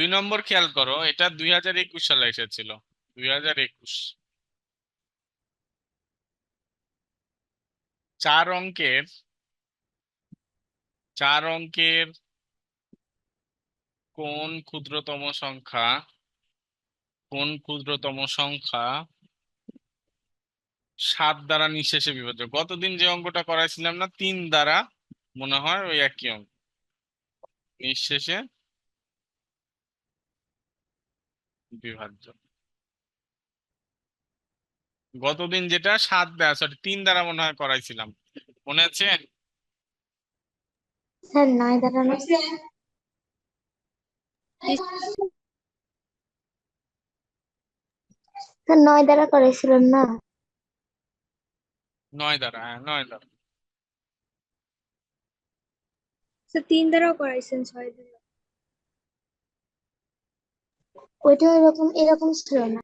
দুই নম্বর খেয়াল করো, এটা দুই হাজার একুশ সালে এসেছিল। দুই হাজার একুশ। চার অঙ্কের চার অঙ্কের কোন ক্ষুদ্রতম সংখ্যা, কোন ক্ষুদ্রতম সংখ্যা সাত দ্বারা নিঃশেষে বিভাজ্য? গতদিন যে অঙ্কটা করাইছিলাম না, তিন দ্বারা মনে হয় ওই একই অঙ্ক। নিঃশেষে বিভাজ্য গতদিন যেটা সাত দ্বারা সরি তিন দ্বারা মনে হয় করাইছিলাম। মনে আছে? স্যার নয় দ্বারা না স্যার নয় দ্বারা করেছিলেন না। নয় দ্বারা হ্যাঁ নয় দ্বারা। স্যার তিন দ্বারাও করাইছেন ছয় দ্বারা। ওইটা এরকম এরকম ছিল না।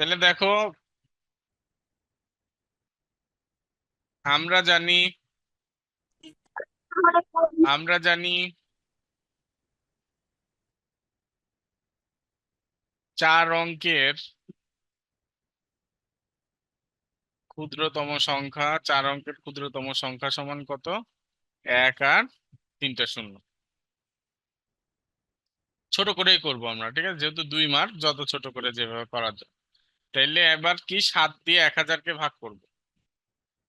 তাহলে দেখো, আমরা জানি আমরা জানি চার অঙ্কের ক্ষুদ্রতম সংখ্যা, চার অঙ্কের ক্ষুদ্রতম সংখ্যা সমান কত? এক আর তিনটা শূন্য। ছোট করেই করব আমরা, ঠিক আছে? যেহেতু দুই মার্ক যত ছোট করে যেভাবে করা যায়। তাইলে এবার কি সাত দিয়ে এক হাজারকে ভাগ করব?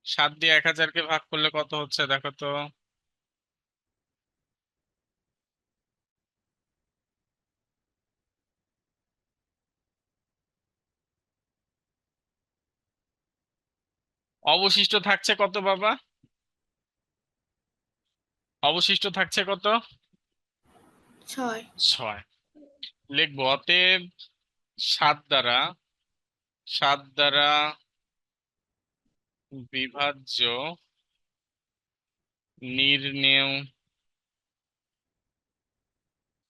সাত দিয়ে এক হাজারকে ভাগ করলে কত হচ্ছে দেখো তো? অবশিষ্ট থাকছে কত বাবা? অবশিষ্ট থাকছে কত? ছয়। ছয়। লিখব, অতএব সাত দ্বারা সাত দ্বারা বিভাজ্য নির্ণেয়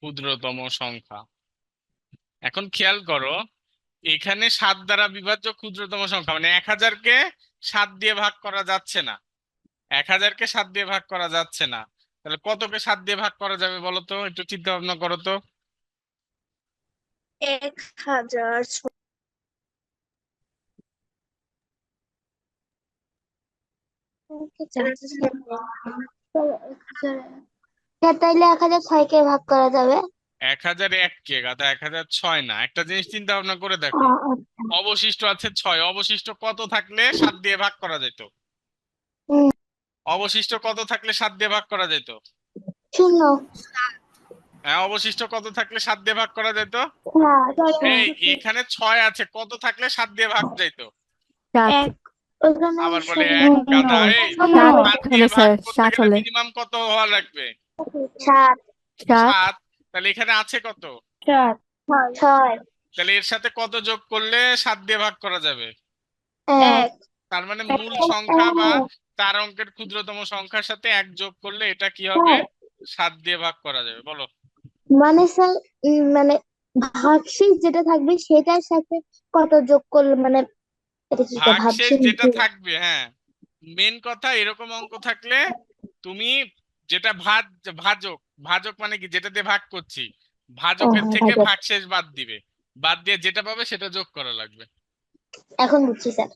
ক্ষুদ্রতম সংখ্যা। এখন খেয়াল করো, এখানে সাত দ্বারা বিভাজ্য ক্ষুদ্রতম সংখ্যা মানে এক হাজারকে সাত দিয়ে ভাগ করা যাচ্ছে না। এক হাজারকে সাত দিয়ে ভাগ করা যাচ্ছে না। তাহলে কতকে সাত দিয়ে ভাগ করা যাবে বলো তো? একটু চিন্তা ভাবনা করো তো। এক হাজার তাইলে এক হাজার ছয়কে ভাগ করা যাবে? এক হাজার এক কে গাদা এক হাজার ছয় না। একটা জিনিস চিন্তা ভাবনা করে দেখো। আচ্ছা। অবশিষ্ট আছে ছয়। অবশিষ্ট কত থাকলে সাত দিয়ে ভাগ করা যেত। অবশিষ্ট কত থাকলে সাত দিয়ে ভাগ করা যেত? শূন্য। হ্যাঁ অবশিষ্ট কত থাকলে সাত দিয়ে ভাগ করা যেত? এখানে ছয় আছে কত থাকলে সাত দিয়ে ভাগ যেত? আবার বলে এক গাদা। মিনিমাম কত হওয়া লাগবে? সাত। সাত। সাত। তাহলে এখানে আছে কত? তাহলে এর সাথে কত যোগ করলে সাত দিয়ে ভাগ করা যাবে? তার মানে মূল সংখ্যা বা চার অঙ্কের ক্ষুদ্রতম সংখ্যার সাথে এক যোগ করলে এটা কি হবে? সাত দিয়ে ভাগ করা যাবে বলো। মানে স্যার মানে ভাগশেষ যেটা থাকবে সেটার সাথে কত যোগ করলে মানে ভাগশেষ যেটা থাকবে হ্যাঁ। মেন কথা এরকম অঙ্ক থাকলে তুমি যেটা ভাজ ভাজক ভাজক মানে কি? যেটা দিয়ে ভাগ করছি ভাজকের হ্যাঁ, থেকে ভাগশেষ বাদ দিবে। বাদ দিয়ে যেটা পাবে সেটা যোগ করা লাগবে। এখন বুঝছি স্যার।